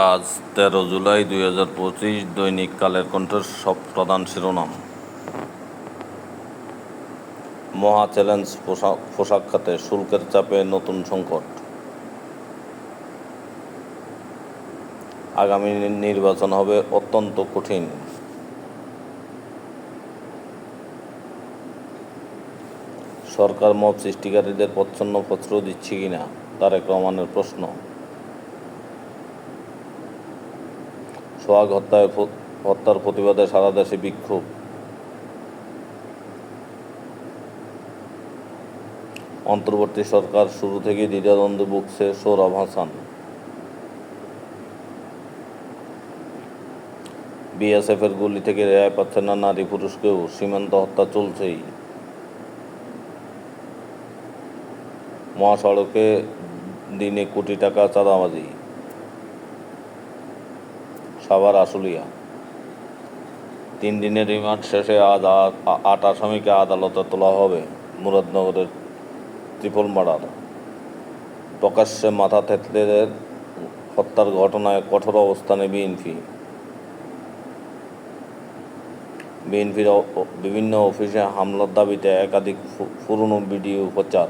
আজ তেরো জুলাই দুই হাজার পঁচিশ দৈনিক কালের কণ্ঠের সব প্রধান শিরোনাম। মহা চ্যালেঞ্জ পোশাক পোশাক খাতে শুল্কের চাপে নতুন সংকট। আগামী নির্বাচন হবে অত্যন্ত কঠিন। সরকার মব সৃষ্টিকারীদের প্রচ্ছন্ন পত্র দিচ্ছে কিনা তারেক রহমানের প্রশ্ন। সোহাগ হত্যায় হত্যার প্রতিবাদে সারা দেশে বিক্ষোভ। অন্তর্বর্তী সরকার শুরু থেকেই দ্বিধাদ্বন্দ্বে ভুগছে সৌরভ হাসান। বিএসএফের গুলি থেকে রেহাই পাচ্ছে না নারী পুরুষকেও, সীমান্ত হত্যা চলছেই। মহাসড়কে দিনে কোটি টাকা চাঁদাবাজি। সাভার আশুলিয়া তিন দিনের রিমান্ড শেষে আজ আট আসামিকে আদালতে তোলা হবে মুরাদনগরের ত্রিপল মার্ডার। প্রকাশ্যে মাথা থেতলেদের হত্যার ঘটনায় কঠোর অবস্থানে বিএনপি। বিএনপির বিভিন্ন অফিসে হামলার দাবিতে একাধিক পুরনো ভিডিও প্রচার।